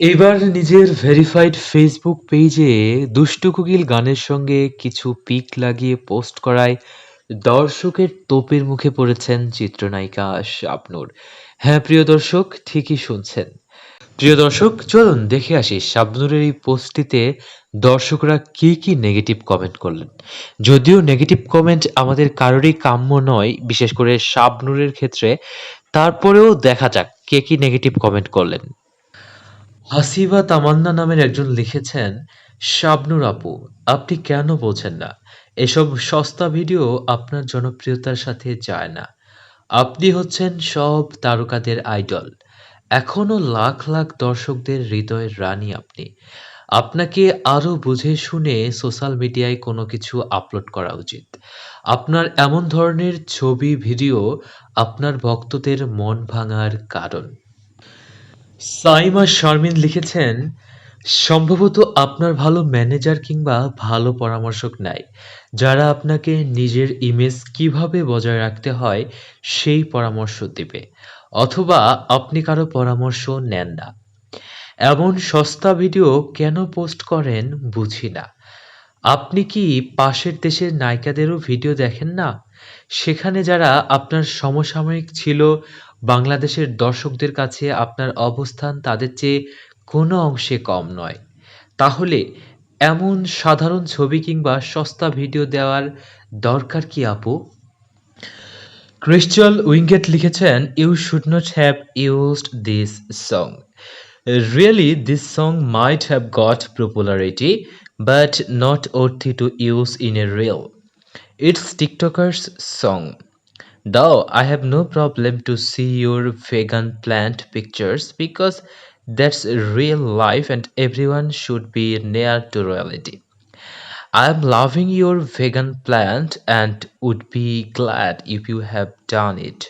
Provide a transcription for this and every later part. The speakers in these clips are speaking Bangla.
এবার নিজের ভেরিফাইড ফেসবুক পেজে দুষ্টু কুকিল গানের সঙ্গে কিছু পিক লাগিয়ে পোস্ট করায় দর্শকের তোপের মুখে পড়েছেন চিত্রনায়িকা শাবনুর হ্যাঁ প্রিয় দর্শক, ঠিকই শুনছেন। প্রিয় দর্শক, চলুন দেখে আসি শাবনুরের এই পোস্টটিতে দর্শকরা কি কি নেগেটিভ কমেন্ট করলেন। যদিও নেগেটিভ কমেন্ট আমাদের কারোরই কাম্য নয়, বিশেষ করে শাবনূরের ক্ষেত্রে। তারপরেও দেখা যাক কে কি নেগেটিভ কমেন্ট করলেন। হাসিবা তামান্না নামের একজন লিখেছেন, শাবনুর আপু, আপনি কেন বলছেন না? এসব সস্তা ভিডিও আপনার জনপ্রিয়তার সাথে যায় না। আপনি হচ্ছেন সব তারকাদের আইডল এখনও লাখ লাখ দর্শকদের হৃদয়ের রানী আপনি। আপনাকে আরও বুঝে শুনে সোশ্যাল মিডিয়ায় কোনো কিছু আপলোড করা উচিত। আপনার এমন ধরনের ছবি, ভিডিও আপনার ভক্তদের মন ভাঙার কারণ। সাইমা শারমিন লিখেছেন, সম্ভবত আপনার ভালো ম্যানেজার কিংবা ভালো পরামর্শক নাই। যারা আপনাকে নিজের ইমেজ কীভাবে বজায় রাখতে হয়, সেই পরামর্শ দিবে। অথবা আপনি কারও পরামর্শ নেন না। এমন সস্তা ভিডিও কেন পোস্ট করেন বুঝি না। আপনি কি পাশের দেশের নায়িকাদেরও ভিডিও দেখেন না? সেখানে যারা আপনার সমসাময়িক ছিল, বাংলাদেশের দর্শকদের কাছে আপনার অবস্থান তাদের চেয়ে কোনো অংশে কম নয়। তাহলে এমন সাধারণ ছবি কিংবা সস্তা ভিডিও দেওয়ার দরকার কি আপু? ক্রিশ্চাল উইঙ্গেট লিখেছেন you should not have used this song really this song might have got popularity but not worthy to use in a reel. It's TikToker's song. Though I have no problem to see your vegan plant pictures because that's real life and everyone should be near to reality. I am loving your vegan plant and would be glad if you have done it.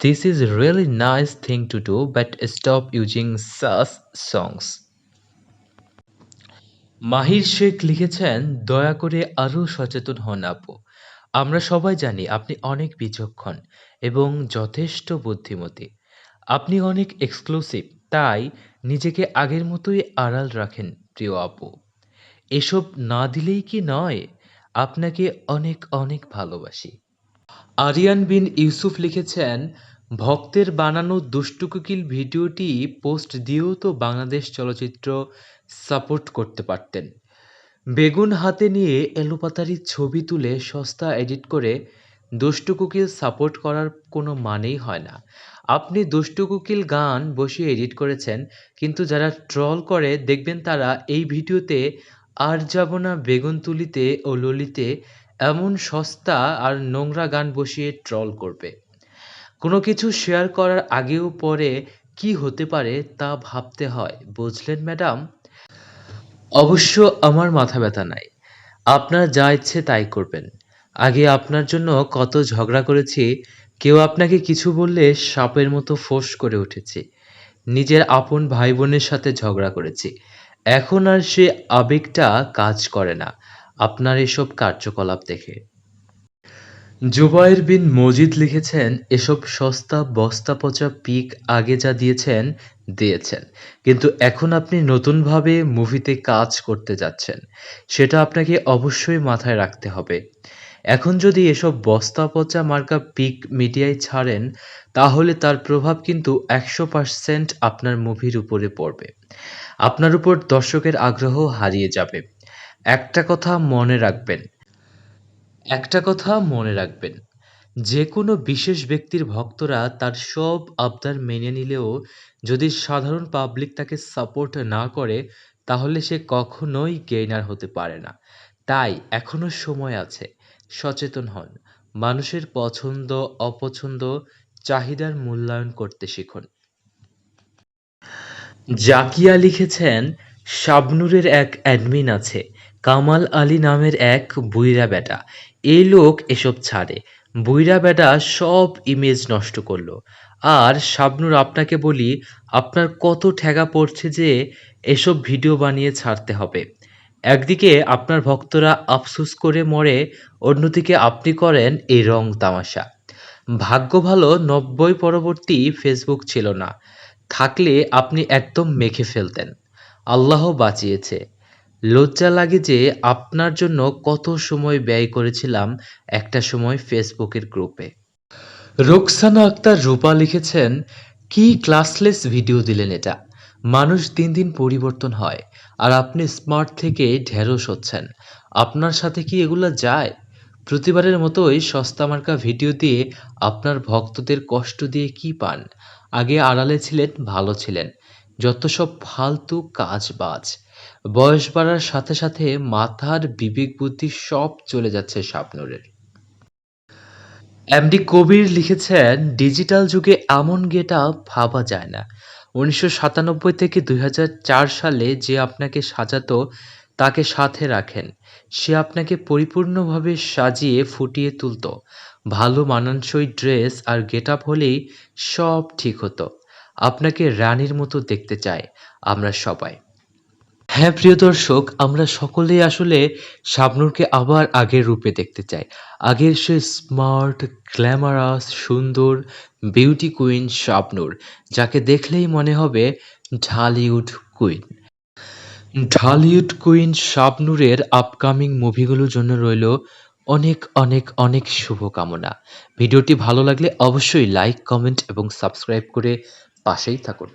This is a really nice thing to do, but stop using such songs. Mahir Sheikh লিখেছেন দয়া করে আরও সচেতন হন আপু আমরা সবাই জানি আপনি অনেক বিচক্ষণ এবং যথেষ্ট বুদ্ধিমতী আপনি অনেক এক্সক্লুসিভ তাই নিজেকে আগের মতোই আড়াল রাখেন প্রিয় আপু এসব না দিলেই কি নয়? আপনাকে অনেক অনেক ভালোবাসি। আরিয়ান বিন ইউসুফ লিখেছেন, ভক্তের বানানো দুষ্টু কোকিল ভিডিওটি পোস্ট দিয়েও তো বাংলাদেশ চলচ্চিত্র সাপোর্ট করতে পারতেন। বেগুন হাতে নিয়ে এলোপাতাড়ি ছবি তুলে সস্তা এডিট করে দুষ্টু কোকিল সাপোর্ট করার কোনো মানেই হয় না। আপনি দুষ্টু কোকিল গান বসিয়ে এডিট করেছেন, কিন্তু যারা ট্রল করে দেখবেন তারা এই ভিডিওতে আর যাব না বেগুন তুলিতে ও ললিতে এমন সস্তা আর নোংরা গান বসিয়ে ট্রল করবে। কোনো কিছু শেয়ার করার আগেও পরে কি হতে পারে তা ভাবতে হয়, বুঝলেন ম্যাডাম অবশ্য আমার মাথা ব্যথা নাই। আপনার যা ইচ্ছে তাই করবেন। আগে আপনার জন্য কত ঝগড়া করেছি, কেউ আপনাকে কিছু বললে সাপের মতো ফোঁস করে উঠেছে। নিজের আপন ভাই বোনের সাথে ঝগড়া করেছি। এখন আর সে আবেগটা কাজ করে না। আপনার এসব কার্যকলাপ দেখে। জুবাইর বিন মজিদ লিখেছেন, এসব সস্তা বস্তা পচা পিক আগে যা দিয়েছেন দিয়েছেন। কিন্তু এখন আপনি নতুনভাবে মুভিতে কাজ করতে যাচ্ছেন। সেটা আপনাকে অবশ্যই মাথায় রাখতে হবে। এখন যদি এসব বস্তা পচা মার্কা পিক মিডিয়ায় ছাড়েন, তাহলে তার প্রভাব কিন্তু একশো পার্সেন্ট আপনার মুভির উপরে পড়বে। আপনার উপর দর্শকের আগ্রহ হারিয়ে যাবে। একটা কথা মনে রাখবেন। একটা কথা মনে রাখবেন। যে কোনো বিশেষ ব্যক্তির ভক্তরা তার সব আবদার মেনে নিলেও যদি সাধারণ পাবলিক তাকে সাপোর্ট না করে, তাহলে সে কখনোই গেইনার হতে পারে না। তাই এখনও সময় আছে। সচেতন হন। মানুষের পছন্দ, অপছন্দ, চাহিদার মূল্যায়ন করতে শিখুন। জাকিয়া লিখেছেন, শাবনূরের এক অ্যাডমিন আছে, কামাল আলী নামের এক বুইরা বেটা। এই লোক এসব ছাড়ে। বুইরা বেটা সব ইমেজ নষ্ট করল। আর শাবনূর আপনাকে বলি, আপনার কত ঠেকা পড়ছে যে এসব ভিডিও বানিয়ে ছাড়তে হবে। একদিকে আপনার ভক্তরা আফসোস করে মরে, অন্যদিকে আপনি করেন এই রং তামাশা। ভাগ্য ভালো নব্বই পরবর্তী ফেসবুক ছিল না। থাকলে আপনি একদম মেখে ফেলতেন। আল্লাহ বাঁচিয়েছে। লজ্জা লাগে যে আপনার জন্য কত সময় ব্যয় করেছিলাম একটা সময় ফেসবুকের গ্রুপে রোকসানা আক্তার রূপা লিখেছেন, কি ক্লাসলেস ভিডিও দিলেন এটা। মানুষ দিন দিন পরিবর্তন হয়, আর আপনি স্মার্ট থেকে ঢেঁড়স হচ্ছেন। আপনার সাথে কি এগুলো যায়? প্রতিবারের মতোই সস্তা মার্কা ভিডিও দিয়ে আপনার ভক্তদের কষ্ট দিয়ে কি পান? আগে আড়ালে ছিলেন, ভালো ছিলেন। যত সব ফালতু কাজ বাজ। বয়স বাড়ার সাথে সাথে মাথার বিবেক বুদ্ধি সব চলে যাচ্ছে শাবনুরের। এমডি কবির লিখেছেন, ডিজিটাল যুগে এমন গেটা ভাবা যায় না। উনিশশো সাতানব্বই থেকে দুই হাজার চার সালে যে আপনাকে সাজাতো, তাকে সাথে রাখেন। সে আপনাকে পরিপূর্ণভাবে সাজিয়ে ফুটিয়ে তুলত। ভালো মানানসই ড্রেস আর গেট আপ হলেই সব ঠিক হতো। আপনাকে রানীর মতো দেখতে চাই আমরা সবাই। হ্যাঁ প্রিয় দর্শক, আমরা সকলেই আসলে শাবনূরকে আবার আগের রূপে দেখতে চাই। আগের সে স্মার্ট, গ্ল্যামারাস, সুন্দর বিউটি কুইন শাবনূর, যাকে দেখলেই মনে হবে ঢালিউড কুইন। ঢালিউড কুইন শাবনূরের আপকামিং মুভিগুলোর জন্য রইল অনেক অনেক অনেক শুভকামনা। ভিডিওটি ভালো লাগলে অবশ্যই লাইক, কমেন্ট এবং সাবস্ক্রাইব করে পাশেই থাকুন।